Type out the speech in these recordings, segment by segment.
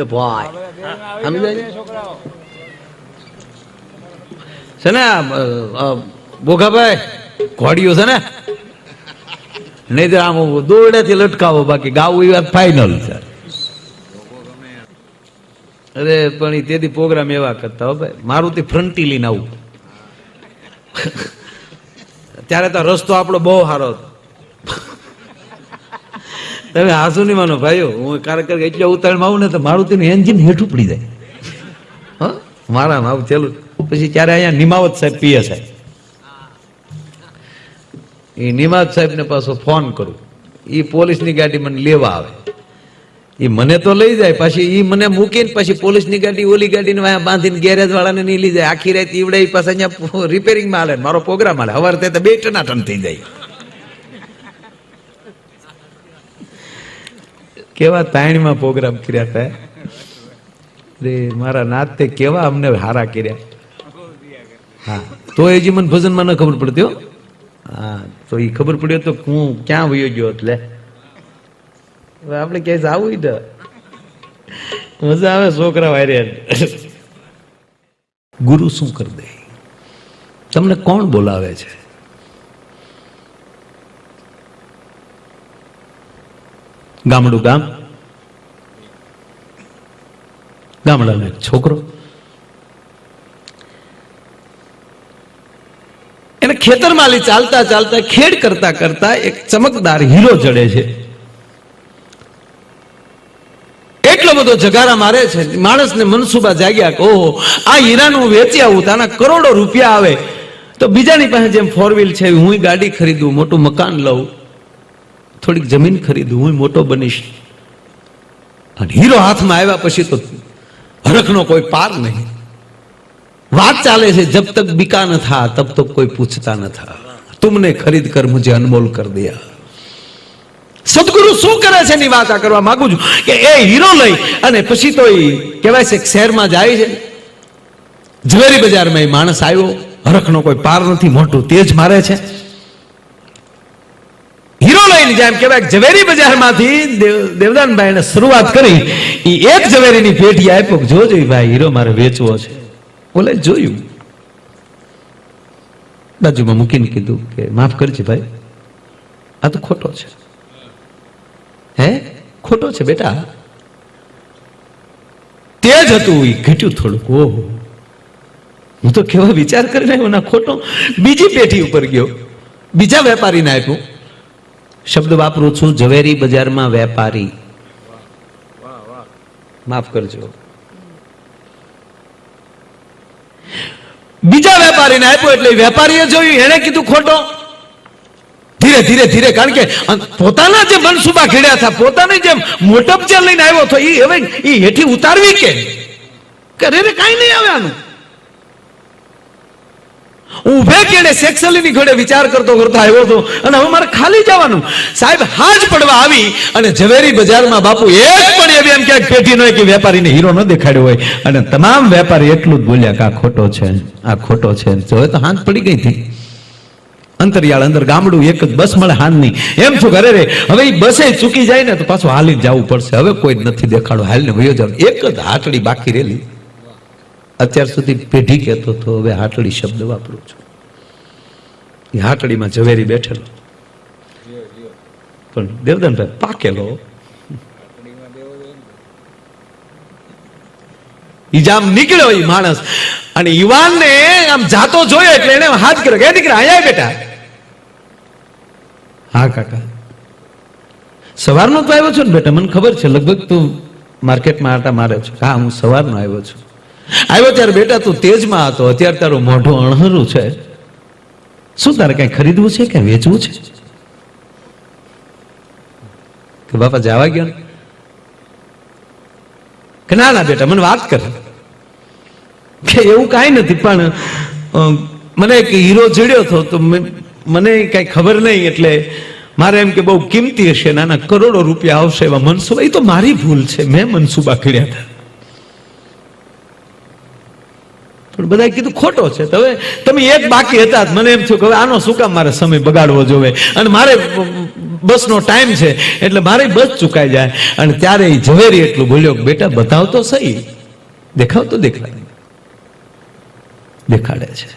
એ ભાઈ. સમજાય છે? ને બોઘાભાઈ ઘોડીઓ છે ને? નહીં આમ દોરડેથી લટકાવો બાકી ગાવું એ વાત ફાઇનલ છે. અરે પણ એ તેથી પ્રોગ્રામ એવા કરતા હો ભાઈ. મારુતિ ફ્રન્ટી લઈને આવું. ત્યારે તો રસ્તો આપણો બહુ સારો હતો. તમે હાસુ નહીં માનો? ભાઈઓ, હું કાર્યકર એટલે ઉતાળમાં આવું ને તો મારુતિનું એન્જિન હેઠું પડી જાય. હા? મારા આવું ચેલું પછી ત્યારે અહીંયા નિમાવત સાહેબ પીએ સાહેબ એ નિમાવત સાહેબને પાછો ફોન કરું એ પોલીસની ગાડી મને લેવા આવે. એ મને તો લઈ જાય, પછી એ મને મૂકીને પછી પોલીસની ગાડી, ઓલી ગાડીને વાયા બાંધીને ગેરેજ વાળાને નહીં લઈ જાય. આખી રાત ઈવડે પાછા અહીંયા રિપેરિંગમાં હાલે મારો પ્રોગ્રામ હાલે. હવાર તે બે ટના ટન થઈ જાય. કેવા તાણીમાં પ્રોગ્રામ કર્યા હતા રે, મારા નાથ તે કેવા અમને હારા કર્યા? હા, તો એ મને ભજનમાં ન ખબર પડતી હા. તો એ ખબર પડ્યો તો હું ક્યાં વયો ગયો એટલે આપણે ક્યાંય આવું ને મજા આવે છોકરા વારે ગુરુ શું કરી દે? તમને કોણ બોલાવે છે? ગામડું ગામ. ગામડાનો એક છોકરો. એને ખેતરમાં માલી ચાલતા ચાલતા, ખેડ કરતા કરતા એક ચમકદાર હીરો જડે છે. એટલો બધો જગારા મારે છે, માણસને મનસુબા જાગ્યા કે, ઓહો, આ હીરાનું વેચી આવું તાના કરોડો રૂપિયા આવે. તો બીજાની પાસે જેમ ફોર વ્હીલ છે, હું ગાડી ખરીદું, મોટું મકાન લઉં. થોડીક જમીન ખરીદું, હું મોટો બનીશ. અને હીરો હાથમાં આવ્યા પછી તો હરખનો કોઈ પાર નહીં. વાત ચાલે છે, જબ તક બીકા ન થા, તબ તક કોઈ પૂછતા ન થા. તુમને ખરીદ કર, મુજે અનમોલ કર દિયા. સદગુરુ શું કરે છે એની વાત આ કરવા માંગુ છું? કે એ હીરો લઈ અને પછી તો એ કહેવાય છે શહેરમાં જાય. છે ઝવેરી બજારમાં એ માણસ આવ્યો, હરખનો કોઈ પાર નથી, મોટું તેજ મારે છે. હીરો જેમ કહેવાય ઝવેરી બજારમાંથી દેવ- દેવદાનભાઈને શરૂઆત કરી એ એક ઝવેરીની પેટી આપ્યો જોજો ભાઈ, હીરો મારે વેચવો છે. બોલે, જોયું. બાજુમાં મૂકીને કીધું કે, માફ કરજે ભાઈ, આ તો ખોટો છે. હે? ખોટો છે બેટા. તે જ હતું. એ ઘટ્યું થોડુંક. ઓહો. હું તો કેવા વિચાર કરીને આવ્યો ખોટો. બીજી પેઢી ઉપર ગયો. બીજા વેપારીને આપ્યું. શબ્દ વાપરું છું, ઝવેરી બજારમાં વેપારી. માફ કરજો. બીજા વેપારીને આપ્યો એટલે વેપારીએ જોયું, એણે કીધું ખોટો. ધીરે ધીરે ધીરે, કારણ કે પોતાના જે મનસુબા ઘડ્યા હતા, પોતાની જે મોટપ જે લઈને આવ્યો હતો એ હવે એ હેઠી ઉતારવી કે? રે કાંઈ નહીં આવે ઊભે કેડે સેક્સલીની ઘોડે વિચાર કરતો કરતો આવ્યો હતો અને હવે મારે ખાલી જવાનું. સાહેબ, હાજ પડવા આવી અને ઝવેરી બજારમાં બાપુ એક પણ એવી એમ ક્યાંક પેઢી ન હોય કે વેપારીને હીરો ન દેખાડ્યો હોય. અને તમામ વેપારી એટલું જ બોલ્યા કે આ ખોટો છે, આ ખોટો છે. હવે તો હાથ પડી ગઈ હતી. અંતરિયાળ અંદર ગામડું એક જ બસ મળે હાનની એમ છું ઘરે રે. હવે એ બસે ચૂકી જાય ને તો પાછું હાલી જવું પડશે. હવે કોઈ નથી દેખાડો હાલને ભયો જાવ એક જ હાટડી બાકી રેલી અત્યાર સુધી પેઢી કહેતો તો હવે હાટડી શબ્દ વાપરું છું. એ હાટડીમાં ઝવેરી બેઠેલો. પણ દેવદાનભાઈ પાકેલો. ઈ જામ નીકળ્યો એ માણસ. અને યુવાનને આમ જાતો જોયો એટલે એને હાથ કર્યો કે, "એ દીકરા, અહીંયા બેટા. હા, કાકા. સવારનો તો આવ્યો છું ને બેટા? મને ખબર છે, લગભગ તું માર્કેટમાં આટા મારે છે. હા, હું સવારનો આવ્યો છું. આવ્યો ત્યારે બેટા, તું તેજમાં હતો. અત્યારે તારું મોઢું અણહરું છે. શું તારે કઈ ખરીદવું છે કે વેચવું છે? કે બાપા જવા ગયો કે ના ના બેટા, મને વાત કર. કે એવું કાંઈ નથી, પણ મને એક હીરો જડ્યો હતો, તો મને કઈ ખબર નહીં, એટલે મારે એમ કે બહુ કિંમતી હશે નાના કરોડો રૂપિયા આવશે એવા મનસુબા. એ તો મારી ભૂલ છે. મેં મનસુબા કર્યા હતા. પણ બધાએ કીધું ખોટો છે. હવે તમે એક બાકી હતા. મને એમ થયું કે આનો શું કામ મારે સમય બગાડવો જોવે? અને મારે બસનો ટાઈમ છે, એટલે મારી બસ ચુકાઈ જાય. અને ત્યારે એ ઝવેરી એટલું બોલ્યો બેટા, બતાવ તો સહી. દેખાવ તો દેખાય દેખાડે છે.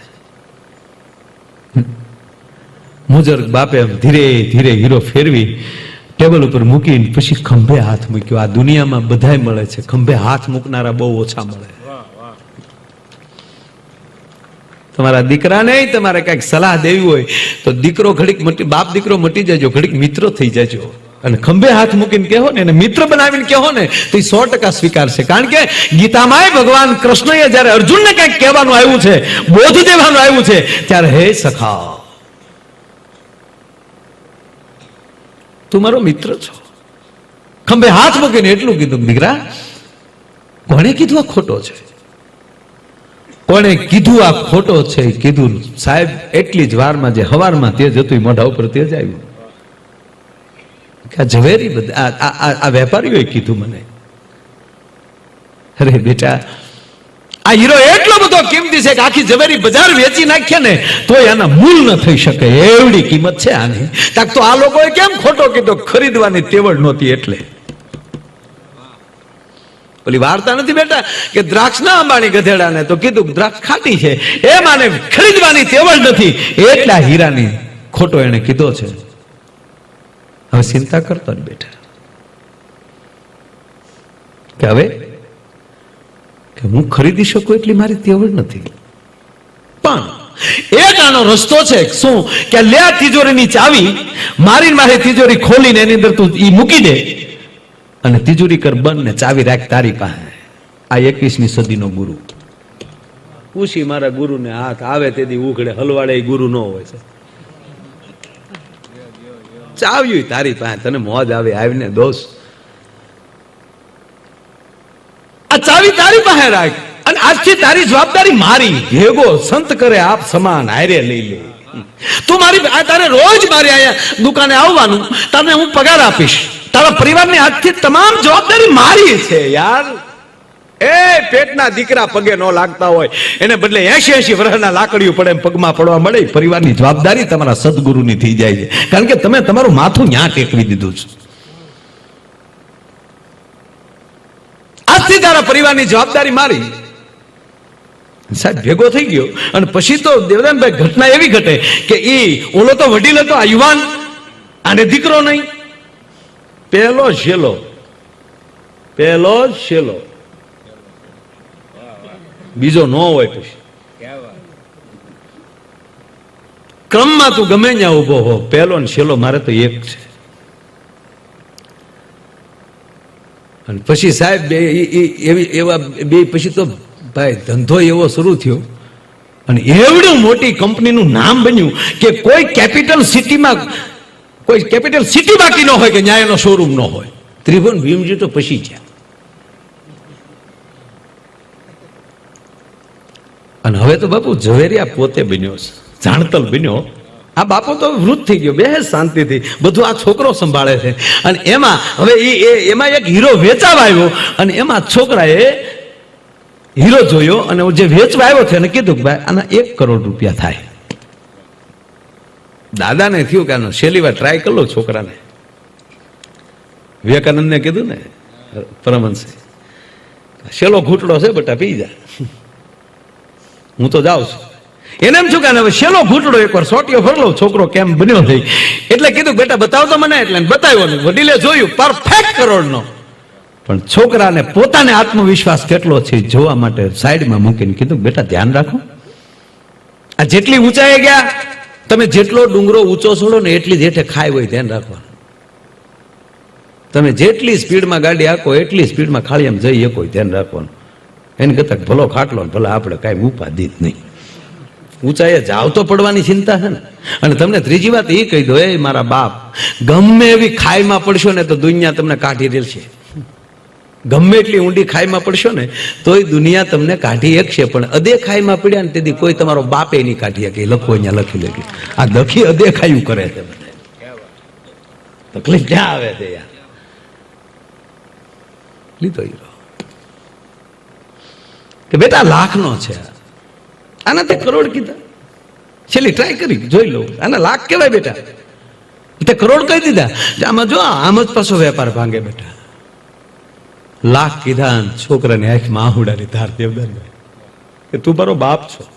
મુજર બાપે આમ ધીરે ધીરે હીરો ફેરવી ટેબલ ઉપર મૂકીને પછી ખંભે હાથ મૂક્યો. આ દુનિયામાં બધાય મળે છે. ખંભે હાથ મૂકનારા બહુ ઓછા મળે. તમારા દીકરાને તમારે કંઈક સલાહ દેવી હોય, તો દીકરો ઘડીક મટી, બાપ દીકરો મટી જજો, ઘડીક મિત્રો થઈ જજો. અને ખંભે હાથ મૂકીને કહો ને, એને મિત્ર બનાવીને કહો ને, તો એ સો ટકા સ્વીકારશે. કારણ કે ગીતામાં ભગવાન કૃષ્ણએ જ્યારે અર્જુનને કંઈક કહેવાનું આવ્યું છે, બોધ દેવાનું આવ્યું છે, ત્યારે હે સખા, તું મારો મિત્ર છો. ખંભે હાથ મૂકીને એટલું કીધું, દીકરા, કોણે કીધું આ ખોટો છે? કોણે કીધું આ ખોટો છે કીધું સાહેબ, એટલી જ વારમાં જે હવારમાં તેજ હતું મોઢા ઉપર તેજ આવ્યું. ઝવેરી બધા, આ વેપારીઓએ કીધું મને. અરે બેટા, આ હીરો એટલો બધો કિંમતી છે કે આખી ઝવેરી બજાર વેચી નાખીએ ને તો એના મૂલ ન થઈ શકે. એવડી કિંમત છે આની. કાક તો આ લોકોએ કેમ ખોટો કીધો? ખરીદવાની તેવડ નહોતી એટલે. ઓલી વાર્તા નથી બેટા, કે દ્રાક્ષ ના અંબાણી ગધેડાને તો કીધું દ્રાક્ષ ખાટી છે. એ માને ખરીદવાની તેવડ નથી. એટલા હીરાની ખોટો એને કીધો છે. હવે ચિંતા કરતો ને બેટા. કે હવે? કે હું ખરીદી શકું એટલી મારી તેવડ નથી. પણ એક આનો રસ્તો છે શું? કે લે તિજોરીની ચાવી મારી મારી તિજોરી ખોલીને એની અંદર તું ઈ મૂકી દે. અને તિજોરી કર બંધ ને ચાવી રાખ તારી પાસે. આ એકવીસમી સદીનો ગુરુ. પૂછી મારા ગુરુને હાથ આવે તેથી ઉઘડે, હલવાડે ગુરુ ન હોય છે. ચાવ્યું તારી પાસે, તને મોજ આવે, આવીને દોષ આ ચાવી તારી પાસે રાખ અને આજથી તારી જવાબદારી મારી. ભેગો સંત કરે, આપ સમાન હારે લઈ લે. તું મારી તારે રોજ મારી અહીંયા દુકાને આવવાનું, તને હું પગાર આપીશ. તારા પરિવારની આજથી તમામ જવાબદારી મારી છે, યાર. એ, પેટના દીકરા પગે ન લાગતા હોય. એને બદલે એસી એસી વર્ષના લાકડીઓ પડે પગમાં પડવા મળે. પરિવારની જવાબદારી તમારા સદગુરુની થઈ જાય છે. કારણ કે તમે તમારું માથું ન્યા ટેકવી દીધું છે. આજથી તારા પરિવારની જવાબદારી મારી. સાહેબ, ભેગો થઈ ગયો. અને પછી તો દેવદાનભાઈ ઘટના એવી ઘટે કે એ ઓલો તો વડીલ હતો, આ યુવાન. આને દીકરો નહીં. પહેલો શેલો. પહેલો શેલો. બીજો ન હોય પછી. ક્રમમાં તું ગમે ત્યાં ઊભો હો. પહેલો ને છેલ્લો મારે તો એક છે. અને પછી સાહેબ એવી, એવા બે, પછી તો ભાઈ ધંધો એવો શરૂ થયો. અને એવડું મોટી કંપનીનું નામ બન્યું કે કોઈ કેપિટલ સિટીમાં કોઈ કેપિટલ સિટી બાકી ન હોય કે ન્યાયનો શોરૂમ ન હોય. ત્રિભુવન ભીમજી તો પછી છે અને હવે તો બાપુ ઝવેરિયા પોતે બન્યો છે. જાણતલ બન્યો. આ બાપો તો વૃદ્ધ થઈ ગયો. બે શાંતિથી. બધું આ છોકરો સંભાળે છે. અને એમાં, હવે એ, એમાં એક હીરો વેચાવા આવ્યો. અને એમાં છોકરાએ હીરો જોયો અને જે વેચવા આવ્યો છે એને કીધું કે ભાઈ આના એક કરોડ રૂપિયા થાય. દાદાને થયું કે છેલ્લી વાર ટ્રાય કરી છોકરાને. વિવેકાનંદને કીધું ને, પરમહંસે છેલ્લો ઘૂંટડો છે બટા, પી જા. હું તો જાઉં છું. એને એમ છું કે હવે છેલ્લો ઘૂંટડો એકવાર સોટીઓ ફરલો છોકરો કેમ બન્યો થઈ એટલે કીધું બેટા બતાવતો મને, એટલે બતાવ્યો નહીં. વડીલે જોયું પરફેક્ટ કરોડનો. પણ છોકરાને પોતાને આત્મવિશ્વાસ કેટલો છે જોવા માટે સાઈડમાં મૂકીને કીધું બેટા, ધ્યાન રાખો. આ જેટલી ઊંચાઈ ગયા તમે જેટલો ડુંગરો ઊંચો છોડો ને એટલી જ હેઠે ખાય હોય ધ્યાન રાખવાનું. તમે જેટલી સ્પીડમાં ગાડી આખો, એટલી સ્પીડમાં ખાળીમાં જઈ શકો ધ્યાન રાખવાનું. એને કરતા ભલો ખાટલો ને ભલે આપણે કાંઈ ઉપાધિ જ નહીં. ઊંચાઈએ જાવ તો પડવાની ચિંતા છે ને. અને તમને ત્રીજી વાત એ કહી દો, એ મારા બાપ, ગમે એવી ખાઈમાં પડશો ને તો દુનિયા તમને કાઢી રહેશે ગમે એટલી ઊંડી ખાઈમાં પડશો ને, તોય દુનિયા તમને કાઢી શકશે પણ અદે ખાઈમાં પડ્યા ને તેથી કોઈ તમારો બાપે નહીં કાઢી શકે. લખો અહીંયા, લખી લેજો. આ દખી અદે ખાયું કરે છે તકલીફ ક્યાં આવે છે લીધો કે બેટા, લાખનો છે. આના તે કરોડ કીધા. છેલ્લી ટ્રાય કરી, જોઈ લો આના લાખ કહેવાય બેટા. તે કરોડ કહી દીધા. આમાં જો, આમ જ પાછો વેપાર ભાંગે બેઠા લાખ કીધા છોકરાની આંખમાં આહુડાની ધાર દેવદાન કે તું મારો બાપ છો.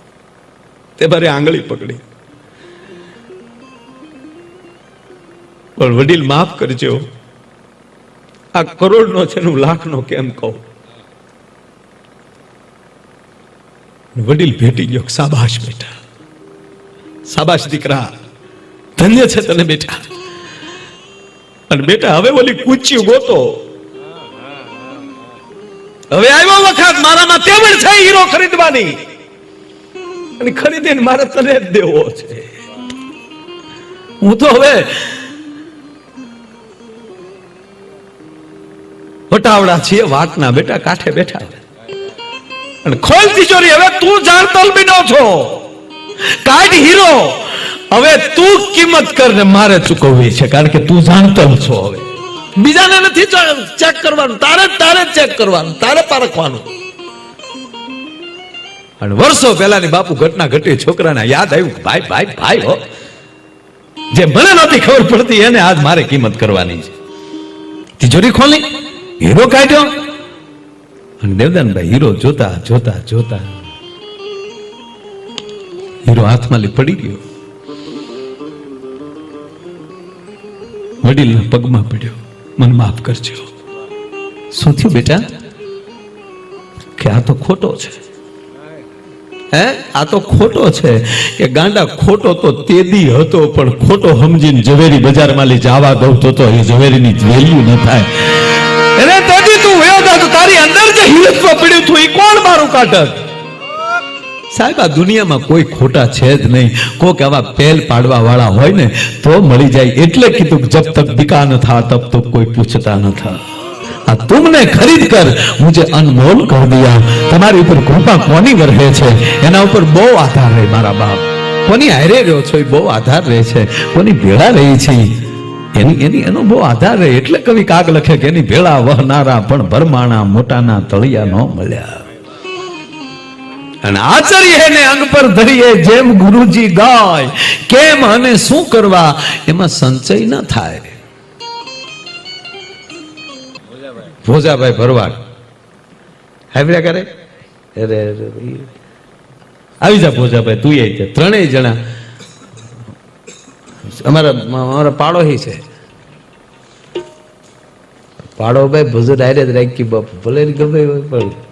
તે મારી આંગળી પકડી. પણ વડીલ માફ કરજો. આ કરોડનો છે ને હું લાખનો કેમ કહું? વડીલ ભેટી ગયો સાબાશ બેટા. સાબાશ દીકરા, ધન્ય છે તને બેટા. અને બેટા, હવે ઓલી કૂચી ગોતો. હવે આવ્યો વખત મારામાં તેવડ છે હીરો ખરીદવાની. અને ખરીદીને મારે તને જ દેવો છે. હું તો હવે વટાવડા છીએ વાતના બેટા કાંઠે બેઠા. અને ખોલ તિજોરી, હવે તું જાણતલ બીનો છો. કાઢ હીરો. હવે તું કિંમત કર ને મારે ચૂકવવી છે, કારણ કે તું જાણતલ છો હવે. બીજાને નથી ચેક કરવાનું. તારે તારે ચેક કરવાનું. તારે પારખવાનું અને વર્ષો પહેલાની બાપુ ઘટના ઘટી, છોકરાને યાદ આવ્યું ભાઈ ભાઈ ભાઈ હો. જે મને નહોતી ખબર પડતી, એને આજ મારે કિંમત કરવાની છે. તિજોરી ખોલી, હીરો કાઢ્યો. અને દેવદાનભાઈ હીરો જોતા જોતા જોતા હીરો હાથમાં લી પડી ગયો. વડીલના પગમાં પડ્યો. મને માફ કરજો. શું થયું બેટા? કે આ તો ખોટો છે. હે? આ તો ખોટો છે કે ગાંડા ખોટો તો તેદી હતો પણ ખોટો સમજીને ઝવેરી બજારમાં લઈ જવા દઉં તો તો એ ઝવેરીની વેલ્યુ ન થાય. અરે તેદી તું વયો તારી અંદર જે હિંસવ પડ્યું હતું એ કોણ મારું કાઢત? સાહેબ, આ દુનિયામાં કોઈ ખોટા છે જ નહીં. કોક આવા પેલ પાડવા વાળા હોય ને, તો મળી જાય. એટલે કીધું જબ તક બિકા ન થા, તબ તો કોઈ પૂછતા ન થા. આ તુમને ખરીદ કર. મુજે અનમોલ કર દિયા. તમારી ઉપર કૃપા કોની વરહે છે? એના ઉપર બહુ આધાર રહે મારા બાપ. કોની હારે રહ્યો છો એ બહુ આધાર રહે છે. કોની ભેળા રહી છે એની એની, એનો બહુ આધાર રહે. એટલે કવિ કાગ લખે કે એની ભેળા વહનારા પણ ભરમાણા મોટાના તળિયા ન મળ્યા. અને આચાર્ય એને અંગ પર ધરીએ, જેમ ગુરુજી ગાય, કેમ અને શું કરવા, એમાં સંચય ન થાય. ભોજાભાઈ ભરવાડ. હાવ્યા કરે? અરે આવી જા ભોજાભાઈ, તું એ ત્રણેય જણા. અમારા અમારા પાડોહી છે. પાડો ભાઈ ભુજ ડાયરેક્ટ રાખી બાપ. ભલે ગમે પણ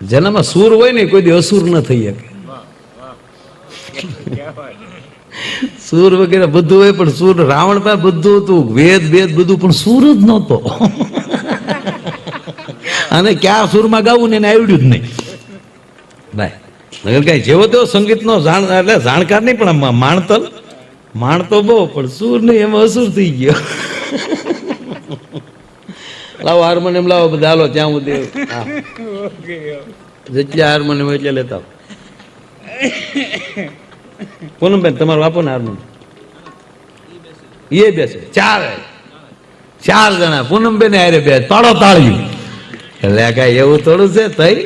જેનામાં સૂર હોય ને કોઈ દી અસુર ન થઈ શકે. સૂર વગેરે બધું હોય પણ સૂર રાવણ પાસે બધું હતું, વેદ વેદ બધું, પણ સૂર જ નહોતો. અને ક્યાં સૂરમાં ગાવું ને એને આવડ્યું જ નહીં. ભાઈ કઈ જેવો તેવો સંગીતનો જાણ, એટલે જાણકાર નહીં, પણ માણતલ. માણતો બહુ, પણ સૂર નહીં, એમાં અસુર થઈ ગયો. લાવો હાર્મોનિયમ લાવો બધા. હાલો ત્યાં હું દેવ. જેટલા હાર્મોનિયમ એટલે લેતા. પૂનમબેન તમારો વાપો ને હાર્મોનિયમ? એ બેસે. ચાર. ચાર જણા. પૂનમબેન હારે બે. તાળો તાળી એટલે કાંઈ એવું થોડું છે તઈ?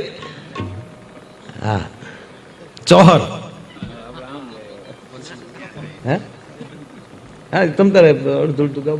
હા. ચોહર. હે? હા તમ તારે અડધું અડધું ગાવ.